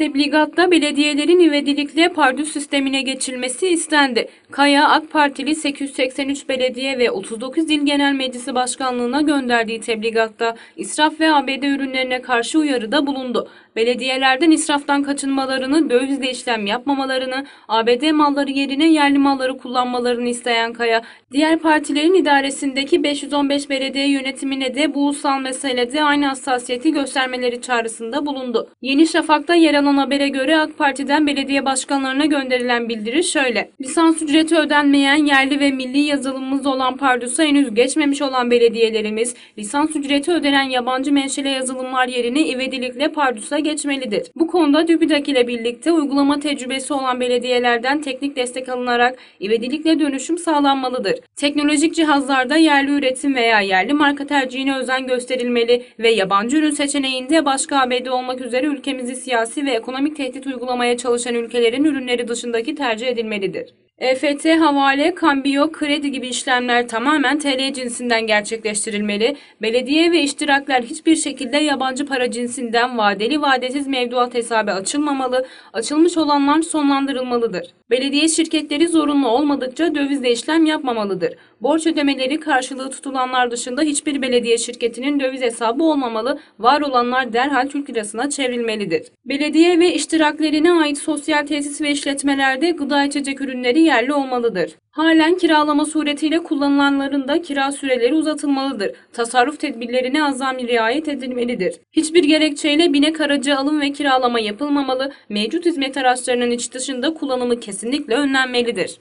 Tebligatta belediyelerin ivedilikle pardüs sistemine geçilmesi istendi. Kaya AK Partili 883 belediye ve 39 il genel meclisi başkanlığına gönderdiği tebligatta israf ve ABD ürünlerine karşı uyarıda bulundu. Belediyelerden israftan kaçınmalarını, dövizle işlem yapmamalarını, ABD malları yerine yerli malları kullanmalarını isteyen Kaya, diğer partilerin idaresindeki 515 belediye yönetimine de bu ulusal meselede aynı hassasiyeti göstermeleri çağrısında bulundu. Yeni Şafak'ta yer alan habere göre AK Parti'den belediye başkanlarına gönderilen bildiri şöyle. Lisans ücreti ödenmeyen yerli ve milli yazılımımız olan Pardus'a henüz geçmemiş olan belediyelerimiz, lisans ücreti ödenen yabancı menşeli yazılımlar yerine ivedilikle Pardus'a geçmelidir. Bu konuda TÜBİTAK ile birlikte uygulama tecrübesi olan belediyelerden teknik destek alınarak ivedilikle dönüşüm sağlanmalıdır. Teknolojik cihazlarda yerli üretim veya yerli marka tercihine özen gösterilmeli ve yabancı ürün seçeneğinde başka ABD olmak üzere ülkemizi siyasi ve ekonomik tehdit uygulamaya çalışan ülkelerin ürünleri dışındaki tercih edilmelidir. EFT, havale, kambiyo, kredi gibi işlemler tamamen TL cinsinden gerçekleştirilmeli. Belediye ve iştirakler hiçbir şekilde yabancı para cinsinden vadeli vadesiz mevduat hesabı açılmamalı, açılmış olanlar sonlandırılmalıdır. Belediye şirketleri zorunlu olmadıkça dövizle işlem yapmamalıdır. Borç ödemeleri karşılığı tutulanlar dışında hiçbir belediye şirketinin döviz hesabı olmamalı, var olanlar derhal Türk lirasına çevrilmelidir. Belediye ve iştiraklerine ait sosyal tesis ve işletmelerde gıda içecek ürünleri yerli olmalıdır. Halen kiralama suretiyle kullanılanların da kira süreleri uzatılmalıdır. Tasarruf tedbirlerine azami riayet edilmelidir. Hiçbir gerekçeyle binek aracı alım ve kiralama yapılmamalı, mevcut hizmet araçlarının iç dışında kullanımı kesinlikle önlenmelidir.